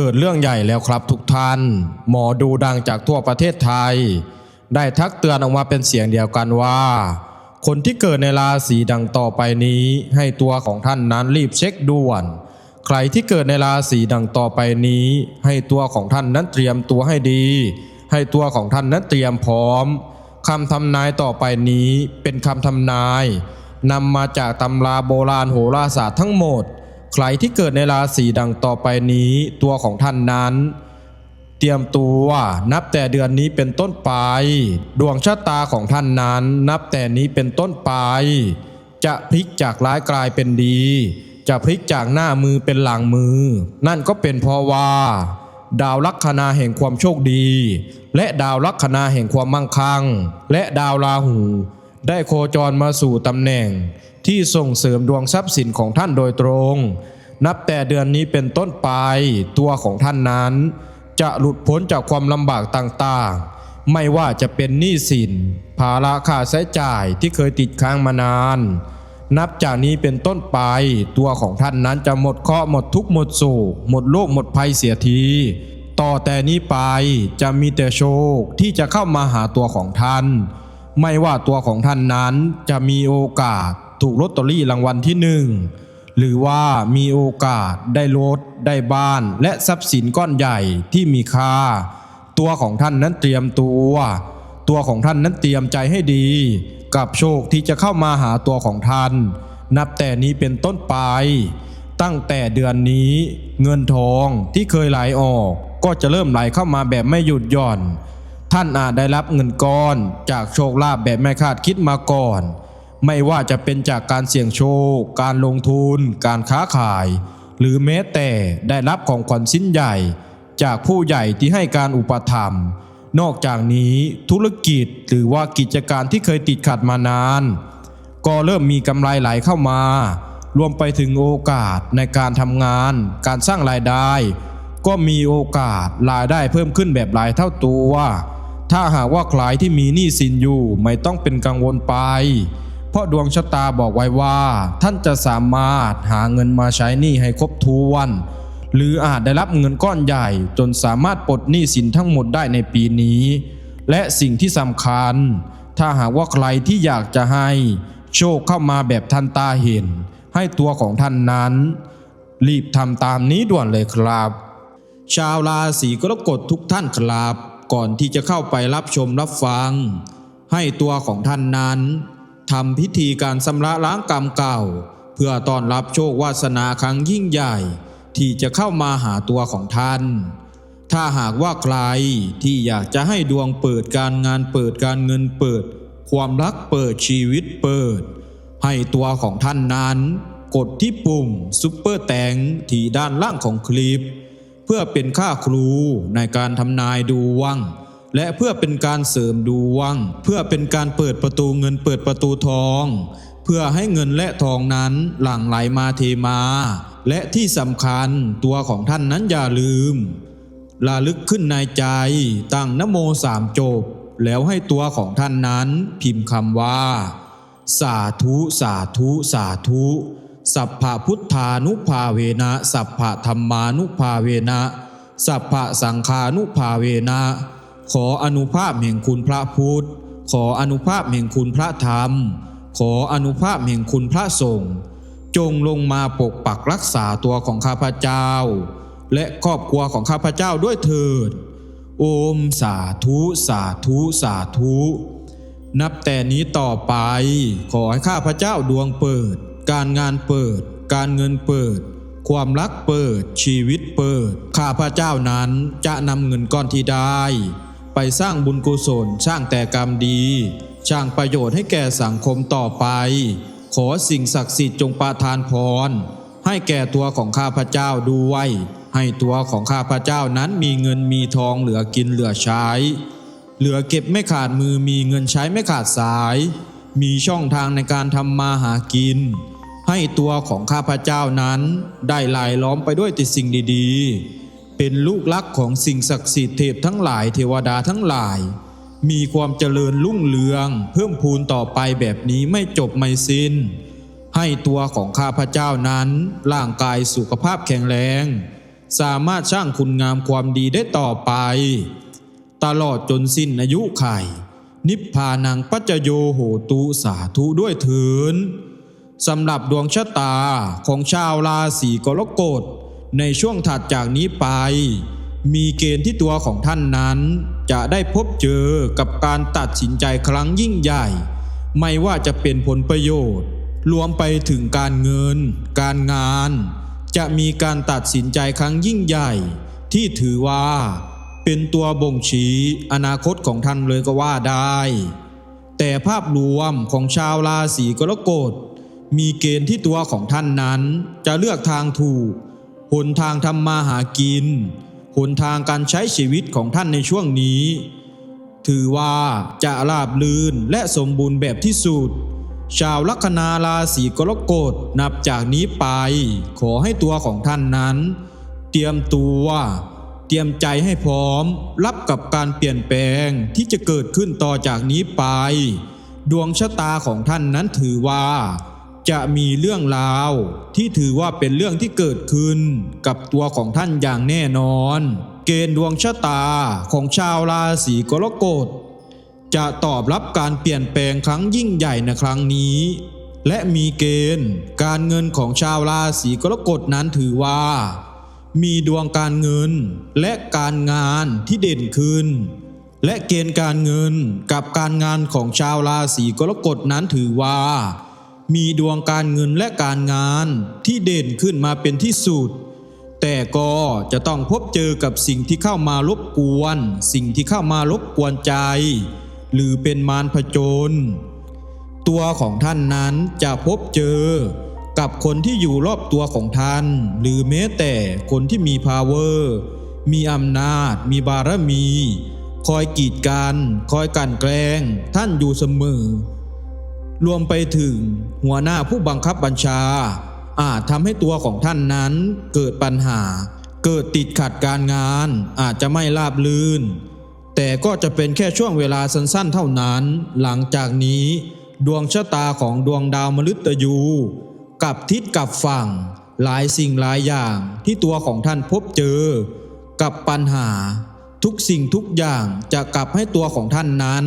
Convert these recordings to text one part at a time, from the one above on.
เกิดเรื่องใหญ่แล้วครับทุกท่าน หมอดูดังจากทั่วประเทศไทย ได้ทักเตือนออกมาเป็นเสียงเดียวกันว่า คนที่เกิดในราศีดังต่อไปนี้ ให้ตัวของท่านนั้นรีบเช็คด่วน ใครที่เกิดในราศีดังต่อไปนี้ ให้ตัวของท่านนั้นเตรียมตัวให้ดี ให้ตัวของท่านนั้นเตรียมพร้อมคำทำนายต่อไปนี้เป็นคำทำนายนำมาจากตำราโบราณโหราศาสตร์ทั้งหมด ใครที่เกิดในราศีดังต่อไปนี้ตัวของท่านนั้น เตรียมตัวนับแต่เดือนนี้เป็นต้นไป ดวงชะตาของท่านนั้น นับแต่นี้เป็นต้นไป จะพลิกจากร้ายกลายเป็นดี จะพลิกจากหน้ามือเป็นหลังมือ นั่นก็เป็นเพราะว่า ดาวลัคนาแห่งความโชคดี และดาวลัคนาแห่งความมั่งคั่ง และดาวราหู ได้โคจรมาสู่ตำแหน่ง ที่ส่งเสริมดวงทรัพย์สินของท่านโดยตรง นับแต่เดือนนี้เป็นต้นไปตัวของท่านนั้น จะหลุดพ้นจากความลำบากต่างๆ ไม่ว่าจะเป็นหนี้สิน ภาระค่าใช้จ่ายที่เคยติดค้างมานาน นับจากนี้เป็นต้นไป ตัวของท่านนั้นจะหมดเคราะห์หมดทุกข์หมดโศกหมดโรคหมดภัยเสียทีต่อแต่นี้ไปจะมีแต่โชคที่จะเข้ามาหาตัวของท่าน ไม่ว่าตัวของท่านนั้นจะมีโอกาสถูกลอตเตอรี่รางวัลที่หนึ่งหรือว่ามีโอกาสได้รถได้บ้าน และทรัพย์สินก้อนใหญ่ที่มีค่า ตัวของท่านนั้นเตรียมตัว ตัวของท่านนั้นเตรียมใจให้ดี กับโชคที่จะเข้ามาหาตัวของท่าน นับแต่นี้เป็นต้นไป ตั้งแต่เดือนนี้เงินทองที่เคยไหลออก ก็จะเริ่มไหลเข้ามาแบบไม่หยุดหย่อน ท่านอาจได้รับเงินก้อนจากโชคลาภแบบไม่คาดคิดมาก่อน ไม่ว่าจะเป็นจากการเสี่ยงโชค การลงทุน การค้าขาย หรือแม้แต่ได้รับของขวัญชิ้นใหญ่ จากผู้ใหญ่ที่ให้การอุปถัมภ์นอกจากนี้ธุรกิจหรือว่ากิจการที่เคยติดขัดมานาน ก็เริ่มมีกำไรไหลเข้ามา รวมไปถึงโอกาสในการทำงาน การสร้างรายได้ ก็มีโอกาสรายได้เพิ่มขึ้นแบบหลายเท่าตัว ถ้าหากว่าใครที่มีหนี้สินอยู่ไม่ต้องเป็นกังวลไป เพราะดวงชะตาบอกไว้ว่า ท่านจะสามารถหาเงินมาใช้หนี้ให้ครบถ้วน หรืออาจได้รับเงินก้อนใหญ่ จนสามารถปลดหนี้สินทั้งหมดได้ในปีนี้ และสิ่งที่สำคัญ ถ้าหากว่าใครที่อยากจะให้ โชคเข้ามาแบบทันตาเห็น ให้ตัวของท่านนั้น รีบทำตามนี้ด่วนเลยครับ ชาวราศีกรกฎทุกท่านครับ ก่อนที่จะเข้าไปรับชมรับฟัง ให้ตัวของท่านนั้นทำพิธีการชำระล้างกรรมเก่า เพื่อต้อนรับโชควาสนาครั้งยิ่งใหญ่ ที่จะเข้ามาหาตัวของท่าน ถ้าหากว่าใครที่อยากจะให้ดวงเปิดการงานเปิดการเงินเปิด ความรักเปิดชีวิตเปิด ให้ตัวของท่านนั้น กดที่ปุ่มซุปเปอร์แตงที่ด้านล่างของคลิป เพื่อเป็นค่าครูในการทำนายดูวงและเพื่อเป็นการเสริมดูวงเพื่อเป็นการเปิดประตูเงินเปิดประตูทอง เพื่อให้เงินและทองนั้นหลั่งไหลมาเทมา และที่สำคัญตัวของท่านนั้นอย่าลืมระลึกขึ้นในใจตั้งนโมสามจบ แล้วให้ตัวของท่านนั้นพิมพ์คำว่า สาธุ สาธุ สาธุ สัพพะพุทธานุภาเวนะ สัพพะธรรมานุภาเวนะ สัพพะสังฆานุภาเวนะ ขออนุภาพแห่งคุณพระพุทธ ขออนุภาพแห่งคุณพระธรรม ขออนุภาพแห่งคุณพระสงฆ์จงลงมาปกปักรักษาตัวของข้าพเจ้า และครอบครัวของข้าพเจ้าด้วยเถิด โอมสาธุสาธุสาธุ นับแต่นี้ต่อไปขอให้ข้าพเจ้าดวงเปิด การงานเปิด การเงินเปิด ความรักเปิด ชีวิตเปิด ข้าพเจ้านั้นจะนำเงินก้อนที่ได้ ไปสร้างบุญกุศลสร้างแต่กรรมดี สร้างประโยชน์ให้แก่สังคมต่อไป ขอสิ่งศักดิ์สิทธิ์จงประทานพร ให้แก่ตัวของข้าพเจ้าด้วย ให้ตัวของข้าพเจ้านั้นมีเงินมีทองเหลือกินเหลือใช้ เหลือเก็บไม่ขาดมือมีเงินใช้ไม่ขาดสาย มีช่องทางในการทำมาหากิน ให้ตัวของข้าพเจ้านั้นได้ลายล้อมไปด้วยแต่สิ่งดีๆ เป็นลูกลักของสิ่งศักดิ์สิทธิ์เทพทั้งหลายเทวดาทั้งหลาย มีความเจริญรุ่งเรือง เพิ่มพูนต่อไปแบบนี้ไม่จบไม่สิ้น ให้ตัวของข้าพเจ้านั้นร่างกายสุขภาพแข็งแรง สามารถสร้างคุณงามความดีได้ต่อไป ตลอดจนสิ้นอายุไข นิพพานังปัจโยโหตุสาธุด้วยเถิน สำหรับดวงชะตาของชาวราศีกรกฎในช่วงถัดจากนี้ไป มีเกณฑ์ที่ตัวของท่านนั้น จะได้พบเจอกับการตัดสินใจครั้งยิ่งใหญ่ ไม่ว่าจะเป็นผลประโยชน์ รวมไปถึงการเงิน การงาน จะมีการตัดสินใจครั้งยิ่งใหญ่ ที่ถือว่า เป็นตัวบ่งชี้อนาคตของท่านเลยก็ว่าได้ แต่ภาพรวมของชาวราศีกรกฎ มีเกณฑ์ที่ตัวของท่านนั้นจะเลือกทางถูก หนทางทำมาหากิน หนทางการใช้ชีวิตของท่านในช่วงนี้ ถือว่าจะราบลื่นและสมบูรณ์แบบที่สุด ชาวลัคนาราศีกรกฎนับจากนี้ไป ขอให้ตัวของท่านนั้น เตรียมตัวเตรียมใจให้พร้อม รับกับการเปลี่ยนแปลงที่จะเกิดขึ้นต่อจากนี้ไป ดวงชะตาของท่านนั้นถือว่า จะมีเรื่องราว ที่ถือว่าเป็นเรื่องที่เกิดขึ้น กับตัวของท่านอย่างแน่นอน เกณฑ์ดวงชะตาของชาวราศีกรกฎจะตอบรับการเปลี่ยนแปลงครั้งยิ่งใหญ่ในครั้งนี้ และมีเกณฑ์ การเงินของชาวราศีกรกฎนั้นถือว่า มีดวงการเงินและการงานที่เด่นขึ้น และเกณฑ์การเงินกับการงานของชาวราศีกรกฎนั้นถือว่า มีดวงการเงินและการงานที่เด่นขึ้นมาเป็นที่สุด แต่ก็จะต้องพบเจอกับสิ่งที่เข้ามารบกวน สิ่งที่เข้ามารบกวนใจ หรือเป็นมารผจญตัวของท่านนั้นจะพบเจอกับคนที่อยู่รอบตัวของท่าน หรือแม้แต่คนที่มี power มีอำนาจ มีบารมี คอยกีดกัน คอยกันแกล้ง ท่านอยู่เสมอ รวมไปถึงหัวหน้าผู้บังคับบัญชา อาจทำให้ตัวของท่านนั้นเกิดปัญหา เกิดติดขัดการงานอาจจะไม่ราบลื่น แต่ก็จะเป็นแค่ช่วงเวลาสั้นๆเท่านั้น หลังจากนี้ ดวงชะตาของดวงดาวมฤตยูกับทิศกับฝั่ง หลายสิ่งหลายอย่างที่ตัวของท่านพบเจอ กับปัญหา ทุกสิ่งทุกอย่างจะกลับให้ตัวของท่านนั้น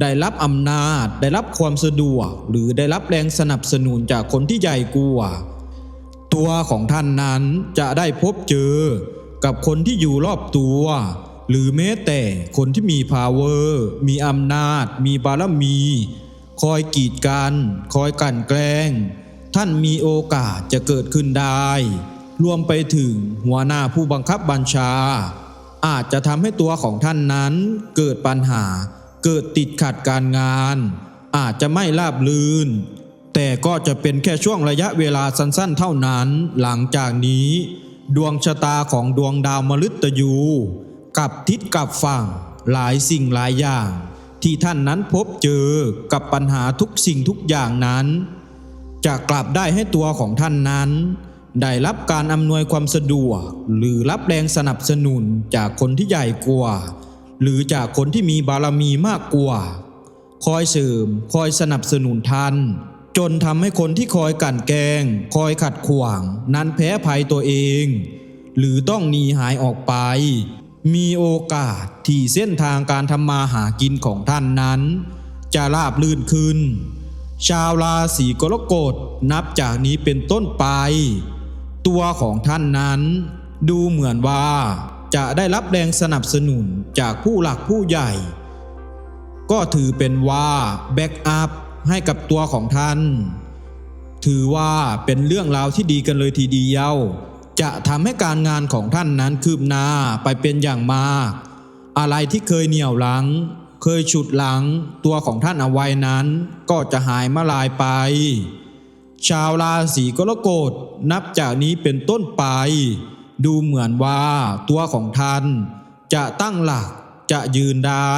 ได้รับอำนาจ ได้รับความสะดวก หรือได้รับแรงสนับสนุนจากคนที่ใหญ่กว่าตัวของท่านนั้นจะได้พบเจอกับคนที่อยู่รอบตัว หรือแม้แต่คนที่มี power มีอำนาจ มีบารมี คอยกีดกัน คอยกันแกล้ง ท่านมีโอกาสจะเกิดขึ้นได้ รวมไปถึงหัวหน้าผู้บังคับบัญชา อาจจะทำให้ตัวของท่านนั้นเกิดปัญหา เกิดติดขัดการงาน อาจจะไม่ราบรื่น แต่ก็จะเป็นแค่ช่วงระยะเวลาสั้นๆ เท่านั้น หลังจากนี้ ดวงชะตาของดวงดาวมฤตยูกับทิศกับฝั่ง หลายสิ่งหลายอย่าง ที่ท่านนั้นพบเจอกับปัญหาทุกสิ่งทุกอย่างนั้น จะกลับได้ให้ตัวของท่านนั้น ได้รับการอำนวยความสะดวก หรือรับแรงสนับสนุนจากคนที่ใหญ่กว่า หรือจากคนที่มีบารมีมากกว่า คอยเสริมคอยสนับสนุนท่านจนทำให้คนที่คอยกั่นแกง คอยขัดขวาง นั้นแพ้ภัยตัวเอง หรือต้องหนีหายออกไป มีโอกาสที่เส้นทางการทำมาหากินของท่านนั้น จะราบลื่นขึ้น ชาวราศีกรกฎนับจากนี้เป็นต้นไป ตัวของท่านนั้น ดูเหมือนว่า จะได้รับแรงสนับสนุนจากผู้หลักผู้ใหญ่ ก็ถือเป็นว่าแบ็กอัพให้กับตัวของท่าน ถือว่าเป็นเรื่องราวที่ดีกันเลยทีเดียว จะทำให้การงานของท่านนั้นคืบหน้าไปเป็นอย่างมาก อะไรที่เคยเหนี่ยวหลัง เคยฉุดหลังตัวของท่านเอาไว้นั้น ก็จะหายมาลายไป ชาวราศีกรกฎนับจากนี้เป็นต้นไป ดูเหมือนว่าตัวของท่าน จะตั้งหลักจะยืนได้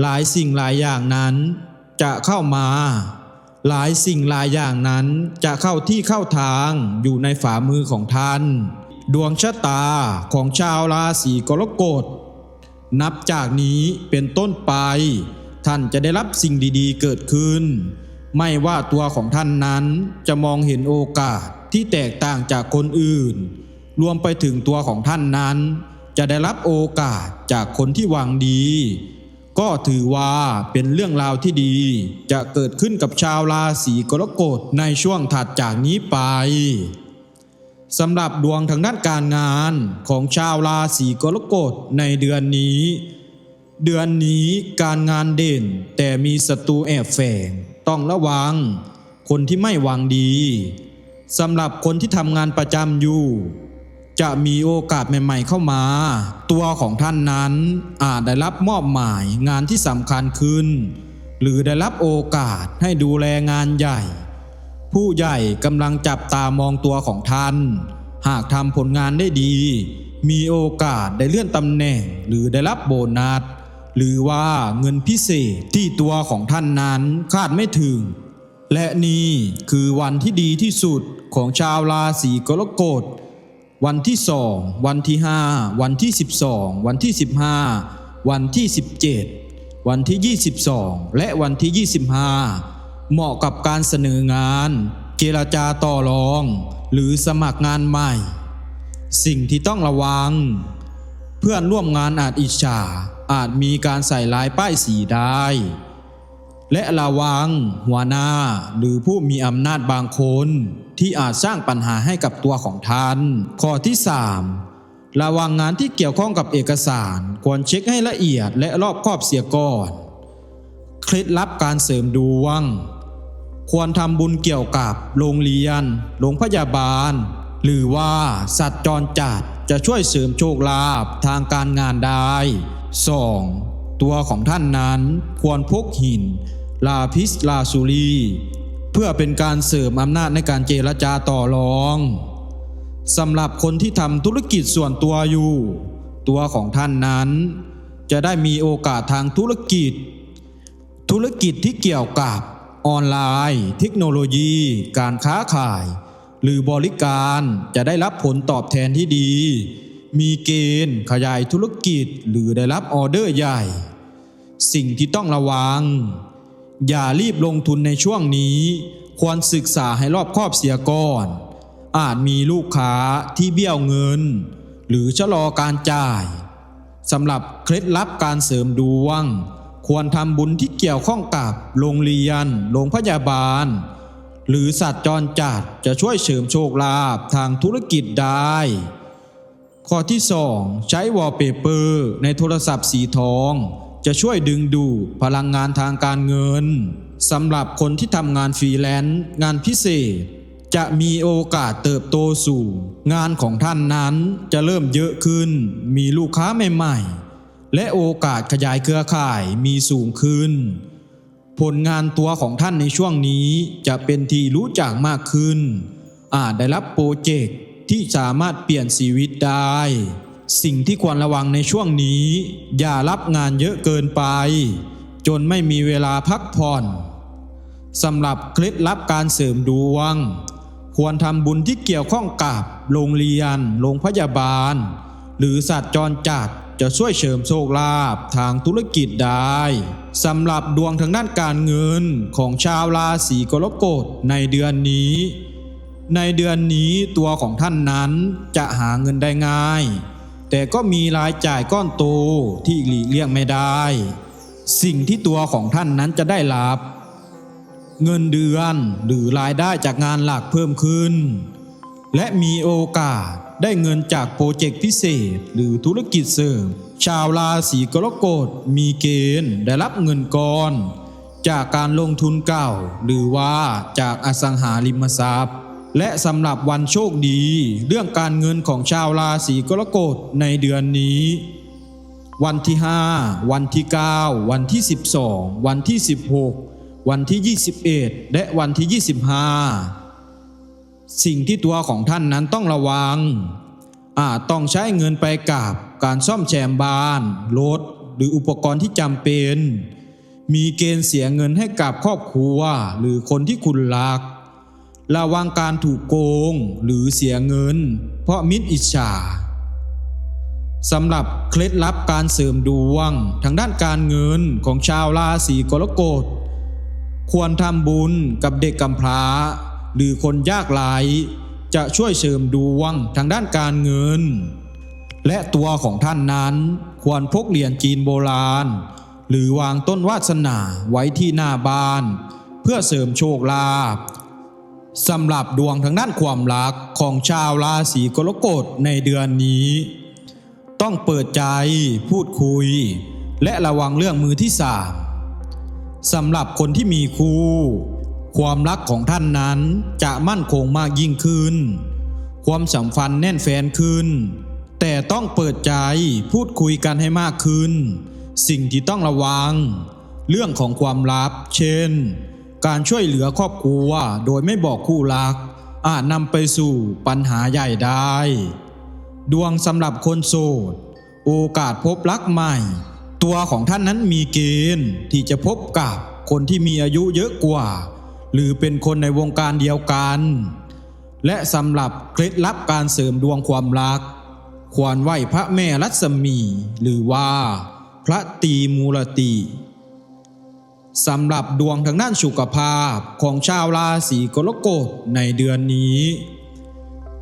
หลายสิ่งหลายอย่างนั้น จะเข้ามา หลายสิ่งหลายอย่างนั้นจะเข้าที่เข้าทางอยู่ในฝ่ามือของท่าน ดวงชะตาของชาวราศีกรกฎนับจากนี้เป็นต้นไป ท่านจะได้รับสิ่งดีๆ เกิดขึ้น ไม่ว่าตัวของท่านนั้นจะมองเห็นโอกาสที่แตกต่างจากคนอื่น รวมไปถึงตัวของท่านนั้น จะได้รับโอกาสจากคนที่วังดี ก็ถือว่าเป็นเรื่องราวที่ดี จะเกิดขึ้นกับชาวราศีกรกฎในช่วงถัดจากนี้ไปสำหรับดวงทางด้านการงานของชาวราศีกรกฎในเดือนนี้ เดือนนี้การงานเด่นแต่มีศัตรูแอบแฝงต้องระวัง คนที่ไม่วังดีสำหรับคนที่ทำงานประจำอยู่ จะมีโอกาสใหม่ๆเข้ามา ตัวของท่านนั้นอาจได้รับมอบหมายงานที่สำคัญขึ้น หรือได้รับโอกาสให้ดูแลงานใหญ่ ผู้ใหญ่กำลังจับตามองตัวของท่าน หากทำผลงานได้ดี มีโอกาสได้เลื่อนตำแหน่งหรือได้รับโบนัสหรือว่าเงินพิเศษที่ตัวของท่านนั้นคาดไม่ถึง และนี่คือวันที่ดีที่สุดของชาวราศีกรกฎ วันที่สองวันที่ห้าวันที่สิบสองวันที่สิบห้าวันที่สิบเจ็ดวันที่ยี่สิบสองและวันที่ยี่สิบห้าเหมาะกับการเสนองานเจรจาต่อรอง หรือสมัครงานใหม่ สิ่งที่ต้องระวัง เพื่อนร่วมงานอาจอิจฉาอาจมีการใส่ลายป้ายสีได้ และระวัง หัวหน้า หรือผู้มีอำนาจบางคน ที่อาจสร้างปัญหาให้กับตัวของท่าน ข้อที่ 3 ระวังงานที่เกี่ยวข้องกับเอกสาร ควรเช็คให้ละเอียดและรอบคอบเสียก่อน เคล็ดลับการเสริมดวง ควรทำบุญเกี่ยวกับโรงเรียน โรงพยาบาล หรือว่าสัตว์จรจัดจะช่วยเสริมโชคลาภทางการงานได้ 2. ตัวของท่านนั้นควรพกหิน ลาพิสลาซูรี เพื่อเป็นการเสริมอำนาจในการเจรจาต่อรองสำหรับคนที่ทำธุรกิจส่วนตัวอยู่ ตัวของท่านนั้น จะได้มีโอกาสทางธุรกิจ ธุรกิจที่เกี่ยวกับออนไลน์ เทคโนโลยี การค้าขาย หรือบริการจะได้รับผลตอบแทนที่ดี มีเกณฑ์ขยายธุรกิจหรือได้รับออเดอร์ใหญ่ สิ่งที่ต้องระวัง อย่ารีบลงทุนในช่วงนี้ ควรศึกษาให้รอบคอบเสียก่อน อาจมีลูกค้าที่เบี้ยวเงิน หรือชะลอการจ่ายสำหรับเคล็ดลับการเสริมดวง ควรทำบุญที่เกี่ยวข้องกับโรงเรียน โรงพยาบาล หรือสัตว์จรจัดจะช่วยเสริมโชคลาภทางธุรกิจได้ ข้อที่ 2 ใช้วอลเปเปอร์ในโทรศัพท์สีทอง จะช่วยดึงดูดพลังงานทางการเงินสำหรับคนที่ทำงานฟรีแลนซ์งานพิเศษ จะมีโอกาสเติบโตสู่งานของท่านนั้นจะเริ่มเยอะขึ้น มีลูกค้าใหม่ๆ และโอกาสขยายเครือข่ายมีสูงขึ้น ผลงานตัวของท่านในช่วงนี้จะเป็นที่รู้จักมากขึ้น อาจได้รับโปรเจกต์ที่สามารถเปลี่ยนชีวิตได้ สิ่งที่ควรระวังในช่วงนี้ อย่ารับงานเยอะเกินไป จนไม่มีเวลาพักผ่อนสำหรับเคล็ดลับการเสริมดวง ควรทำบุญที่เกี่ยวข้องกับโรงเรียน โรงพยาบาล หรือสัตว์จรจัดจะช่วยเสริมโชคลาภทางธุรกิจได้สำหรับดวงทางด้านการเงินของชาวราศีกรกฎในเดือนนี้ ในเดือนนี้ตัวของท่านนั้นจะหาเงินได้ง่าย แต่ก็มีรายจ่ายก้อนโตที่หลีกเลี่ยงไม่ได้ สิ่งที่ตัวของท่านนั้นจะได้รับ เงินเดือนหรือรายได้จากงานหลักเพิ่มขึ้น และมีโอกาสได้เงินจากโปรเจกต์พิเศษหรือธุรกิจเสริม ชาวราศีกรกฎมีเกณฑ์ได้รับเงินก้อน จากการลงทุนเก่า หรือว่าจากอสังหาริมทรัพย์ และสำหรับวันโชคดี เรื่องการเงินของชาวราศีกรกฎในเดือนนี้ วันที่ 5 วันที่ 9 วันที่ 12 วันที่ 16 วันที่ 21 และวันที่ 25 สิ่งที่ตัวของท่านนั้นต้องระวัง อาจต้องใช้เงินไปกับการซ่อมแซมบ้านรถหรืออุปกรณ์ที่จำเป็น มีเกณฑ์เสียเงินให้กับครอบครัวหรือคนที่คุณรัก ระวังการถูกโกงหรือเสียเงิน เพราะมิตรอิจฉาสำหรับเคล็ดลับการเสริมดวง ทางด้านการเงินของชาวราศีกรกฎ ควรทำบุญกับเด็กกำพร้า หรือคนยากไร้จะช่วยเสริมดวงทางด้านการเงิน และตัวของท่านนั้นควรพกเหรียญจีนโบราณ หรือวางต้นวาสนาไว้ที่หน้าบ้าน เพื่อเสริมโชคลาภ สำหรับดวงทางด้านความรักของชาวราศีกรกฎในเดือนนี้ ต้องเปิดใจพูดคุย และระวังเรื่องมือที่สามสำหรับคนที่มีคู่ ความรักของท่านนั้นจะมั่นคงมากยิ่งขึ้น ความสัมพันธ์แน่นแฟนขึ้น แต่ต้องเปิดใจพูดคุยกันให้มากขึ้น สิ่งที่ต้องระวัง เรื่องของความลับ เช่น การช่วยเหลือครอบครัวโดยไม่บอกคู่รัก อาจนำไปสู่ปัญหาใหญ่ได้ ดวงสำหรับคนโสด โอกาสพบรักใหม่ ตัวของท่านนั้นมีเกณฑ์ที่จะพบกับคนที่มีอายุเยอะกว่า หรือเป็นคนในวงการเดียวกัน และสำหรับเคล็ดลับการเสริมดวงความรัก ควรไหว้พระแม่รัศมี หรือว่า พระตีมูลติ สำหรับดวงทางด้านสุขภาพของชาวราศีกรกฎในเดือนนี้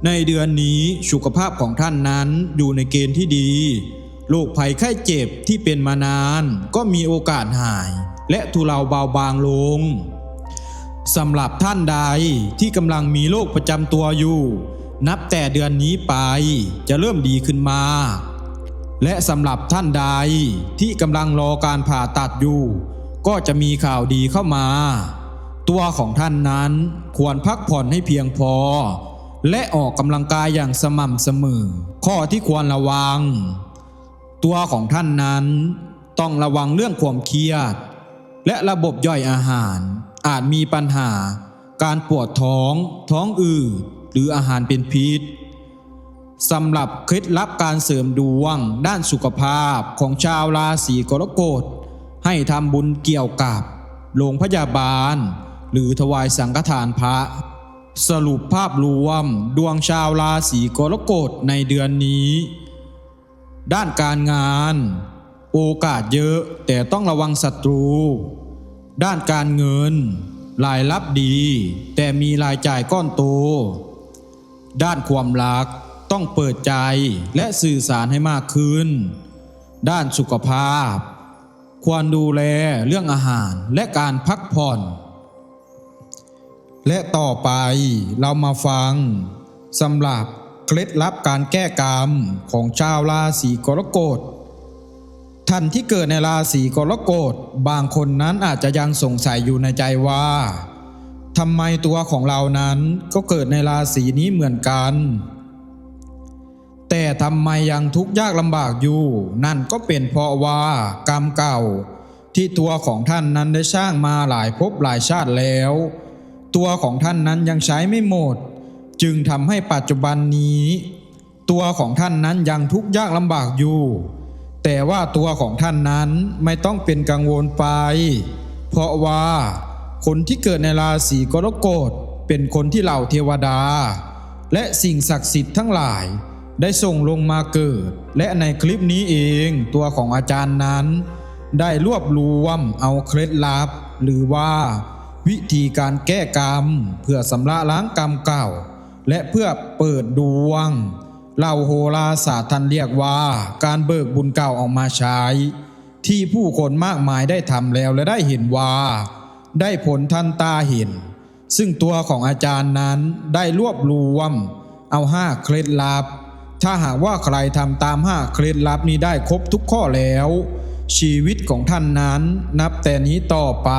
ในเดือนนี้สุขภาพของท่านนั้นอยู่ในเกณฑ์ที่ดีโรคภัยไข้เจ็บที่เป็นมานาน ก็มีโอกาสหาย และทุเลาเบาบางลงสำหรับท่านใดที่กำลังมีโรคประจำตัวอยู่ นับแต่เดือนนี้ไปจะเริ่มดีขึ้นมา และสำหรับท่านใดที่กำลังรอการผ่าตัดอยู่ ก็จะมีข่าวดีเข้ามา ตัวของท่านนั้นควรพักผ่อนให้เพียงพอ และออกกำลังกายอย่างสม่ำเสมอ ข้อที่ควรระวัง ตัวของท่านนั้นต้องระวังเรื่องความเครียด และระบบย่อยอาหาร อาจมีปัญหา การปวดท้อง ท้องอืดหรืออาหารเป็นพิษสำหรับเคล็ดลับการเสริมดวงด้านสุขภาพของชาวราศีกรกฎ ให้ทำบุญเกี่ยวกับโรงพยาบาล หรือถวายสังฆทานพระ สรุปภาพรวมดวงชาวราศีกรกฎในเดือนนี้ ด้านการงาน โอกาสเยอะแต่ต้องระวังศัตรู ด้านการเงิน รายรับดี แต่มีรายจ่ายก้อนโต ด้านความรักต้องเปิดใจและสื่อสารให้มากขึ้น ด้านสุขภาพ ควรดูแลเรื่องอาหารและการพักผ่อน และต่อไปเรามาฟังสำหรับเคล็ดลับการแก้กรรมของชาวราศีกรกฎท่านที่เกิดในราศีกรกฎบางคนนั้นอาจจะยังสงสัยอยู่ในใจว่าทำไมตัวของเรานั้นก็เกิดในราศีนี้เหมือนกัน แต่ทำไมยังทุกข์ยากลำบากอยู่ นั่นก็เป็นเพราะว่ากรรมเก่า ที่ตัวของท่านนั้นได้สร้างมาหลายภพหลายชาติแล้ว ตัวของท่านนั้นยังใช้ไม่หมด จึงทำให้ปัจจุบันนี้ ตัวของท่านนั้นยังทุกข์ยากลำบากอยู่ แต่ว่าตัวของท่านนั้นไม่ต้องเป็นกังวลไป เพราะว่า คนที่เกิดในราศีกรกฎเป็นคนที่เหล่าเทวดา และสิ่งศักดิ์สิทธิ์ทั้งหลาย ได้ส่งลงมาเกิด และในคลิปนี้เองตัวของอาจารย์นั้น ได้รวบรวมเอาเคล็ดลับ หรือว่า วิธีการแก้กรรม เพื่อสำระล้างกรรมเก่า และเพื่อเปิดดวงเหล่าโหราศาสตร์ท่านเรียกว่าการเบิกบุญเก่าออกมาใช้ ที่ผู้คนมากมายได้ทำแล้วและได้เห็นว่า ได้ผลทันตาเห็น ซึ่งตัวของอาจารย์นั้นได้รวบรวม เอาห้าเคล็ดลับ ถ้าหากว่าใครทำตามห้าเคล็ดลับนี้ได้ครบทุกข้อแล้ว ชีวิตของท่านนั้นนับแต่นี้ต่อไป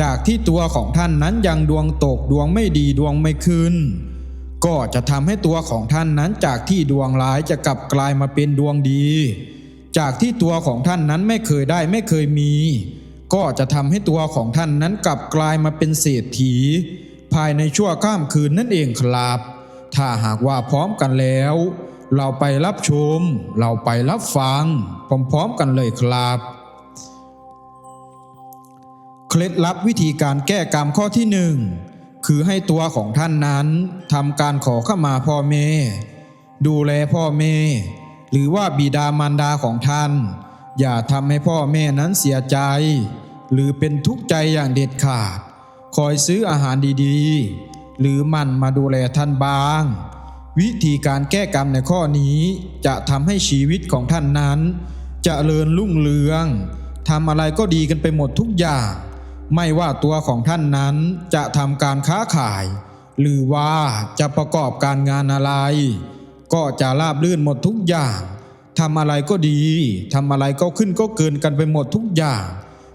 จากที่ตัวของท่านนั้นยังดวงตกดวงไม่ดีดวงไม่ขึ้น ก็จะทำให้ตัวของท่านนั้นจากที่ดวงร้ายจะกลับกลายมาเป็นดวงดี จากที่ตัวของท่านนั้นไม่เคยได้ไม่เคยมี ก็จะทำให้ตัวของท่านนั้นกลับกลายมาเป็นเศรษฐี ภายในชั่วข้ามคืนนั่นเองครับ ถ้าหากว่าพร้อมกันแล้ว เราไปรับชม เราไปรับฟัง พร้อมๆกันเลยครับ เคล็ดลับวิธีการแก้กรรมข้อที่หนึ่งคือให้ตัวของท่านนั้นทำการขอข้ามาพ่อแม่ ดูแลพ่อแม่ หรือว่าบิดามารดาของท่าน อย่าทำให้พ่อแม่นั้นเสียใจ หรือเป็นทุกข์ใจอย่างเด็ดขาด คอยซื้ออาหารดีๆ หรือมันมาดูแลท่านบ้าง วิธีการแก้กรรมในข้อนี้จะทำให้ชีวิตของท่านนั้นจเจริญรุ่งเรืองทำอะไรก็ดีกันไปหมดทุกอย่าง ไม่ว่าตัวของท่านนั้นจะทำการค้าขาย หรือว่าจะประกอบการงานอะไร ก็จะราบรื่นหมดทุกอย่างทำอะไรก็ดีทำอะไรก็ขึ้นก็เกินกันไปหมดทุกอย่าง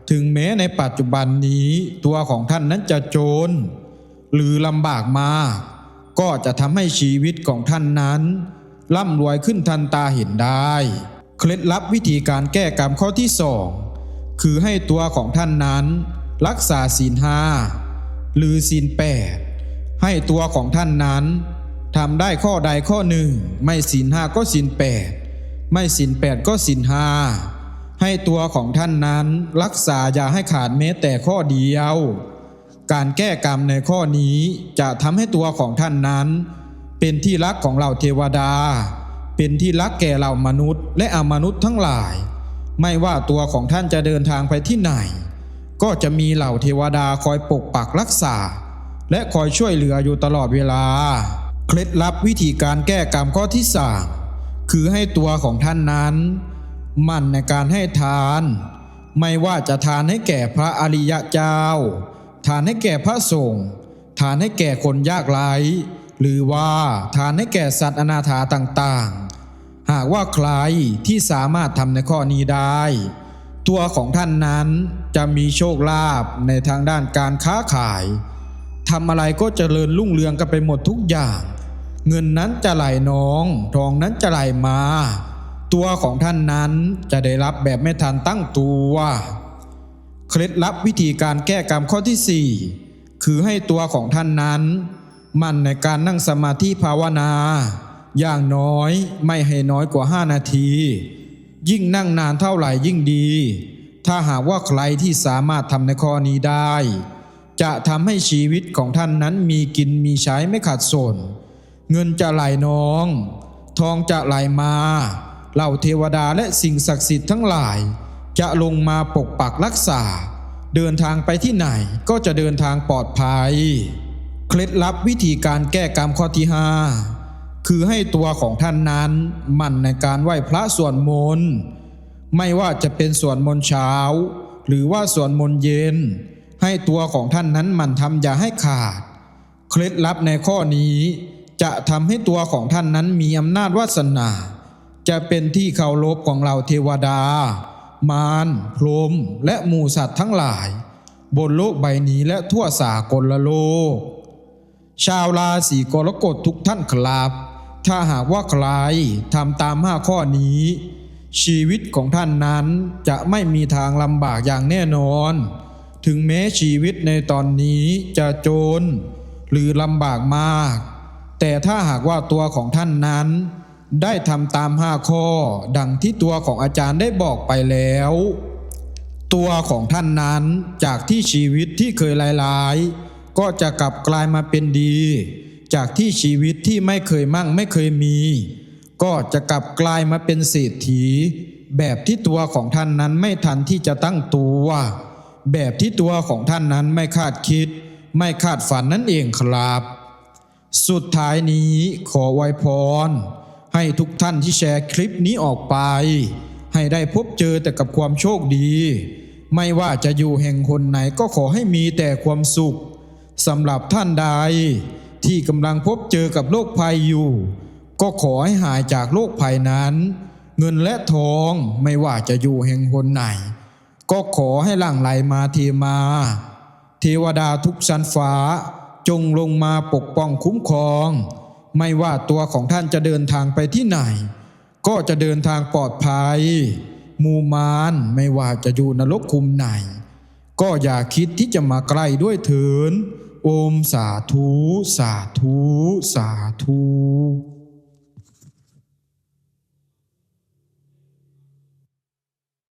ถึงแม้ในปัจจุบันนี้ตัวของท่านนั้นจะโจน หรือลำบากมา ก็จะทำให้ชีวิตของท่านนั้น ร่ำรวยขึ้นทันตาเห็นได้ เคล็ดลับวิธีการแก้กรรมข้อที่สองคือให้ตัวของท่านนั้น รักษาศีลห้าหรือศีลแปดให้ตัวของท่านนั้นทำได้ข้อใดข้อหนึ่ง ไม่ศีลห้าก็ศีลแปดไม่ศีลแปดก็ศีลห้าให้ตัวของท่านนั้นรักษาอย่าให้ขาดแม้แต่ข้อเดียว การแก้กรรมในข้อนี้จะทำให้ตัวของท่านนั้น เป็นที่รักของเหล่าเทวดา เป็นที่รักแก่เหล่ามนุษย์ และอมนุษย์ทั้งหลาย ไม่ว่าตัวของท่านจะเดินทางไปที่ไหน ก็จะมีเหล่าเทวดาคอยปกปักรักษา และคอยช่วยเหลืออยู่ตลอดเวลา เคล็ดลับวิธีการแก้กรรมข้อที่สามคือให้ตัวของท่านนั้น มั่นในการให้ทาน ไม่ว่าจะทานให้แก่พระอริยะเจ้า ทานให้แก่พระสงฆ์ทานให้แก่คนยากไร้หรือว่าทานให้แก่สัตว์อนาถาต่างๆ หากว่าใครที่สามารถทำในข้อนี้ได้ ตัวของท่านนั้นจะมีโชคลาภในทางด้านการค้าขายทำอะไรก็เจริญรุ่งเรืองกันไปหมดทุกอย่าง เงินนั้นจะไหลน้อง ทองนั้นจะไหลมา ตัวของท่านนั้นจะได้รับแบบไม่ทันตั้งตัว เคล็ดลับวิธีการแก้กรรมข้อที่ 4 คือให้ตัวของท่านนั้น มั่นในการนั่งสมาธิภาวนา อย่างน้อยไม่ให้น้อยกว่า 5 นาที ยิ่งนั่งนานเท่าไหร่ยิ่งดี ถ้าหากว่าใครที่สามารถทำในข้อนี้ได้ จะทำให้ชีวิตของท่านนั้นมีกินมีใช้ไม่ขาดสน เงินจะไหลน้อง ทองจะไหลมาเหล่าเทวดาและสิ่งศักดิ์สิทธิ์ทั้งหลาย จะลงมาปกปักรักษา เดินทางไปที่ไหนก็จะเดินทางปลอดภัย เคล็ดลับวิธีการแก้กรรมข้อที่ห้าคือให้ตัวของท่านนั้นมั่นในการไหว้พระสวดมนต์ไม่ว่าจะเป็นสวดมนต์เช้า หรือว่าสวดมนต์เย็น ให้ตัวของท่านนั้นมั่นทำอย่าให้ขาด เคล็ดลับในข้อนี้ จะทำให้ตัวของท่านนั้นมีอำนาจวาสนา จะเป็นที่เคารพของเหล่าเทวดา มารพรหมและหมูสัตว์ทั้งหลาย บนโลกใบนี้และทั่วสากลโลก ชาวราศีกรกฎทุกท่านครับ ถ้าหากว่าใครทำตามห้าข้อนี้ ชีวิตของท่านนั้นจะไม่มีทางลำบากอย่างแน่นอน ถึงแม้ชีวิตในตอนนี้จะโจนหรือลำบากมาก แต่ถ้าหากว่าตัวของท่านนั้น ได้ทำตามห้าข้อ ดังที่ตัวของอาจารย์ได้บอกไปแล้ว ตัวของท่านนั้นจากที่ชีวิตที่เคยลายๆก็จะกลับกลายมาเป็นดี จากที่ชีวิตที่ไม่เคยมั่งไม่เคยมี ก็จะกลับกลายมาเป็นเศรษฐี แบบที่ตัวของท่านนั้นไม่ทันที่จะตั้งตัว แบบที่ตัวของท่านนั้นไม่คาดคิด ไม่คาดฝันนั่นเองครับ สุดท้ายนี้ขอไวพร ให้ทุกท่านที่แชร์คลิปนี้ออกไป ให้ได้พบเจอแต่กับความโชคดี ไม่ว่าจะอยู่แห่งคนไหนก็ขอให้มีแต่ความสุขสำหรับท่านใด ที่กำลังพบเจอกับโรคภัยอยู่ ก็ขอให้หายจากโรคภัยนั้น เงินและทองไม่ว่าจะอยู่แห่งคนไหน ก็ขอให้หลั่งไหลมาเทมา เทวดาทุกชั้นฟ้าจงลงมาปกป้องคุ้มครอง ไม่ว่าตัวของท่านจะเดินทางไปที่ไหน ก็จะเดินทางปลอดภัย มูมานไม่ว่าจะอยู่นรกคุมไหน ก็อย่าคิดที่จะมาใกล้ด้วยเถินโอมสาธุ สาธุ สาธุ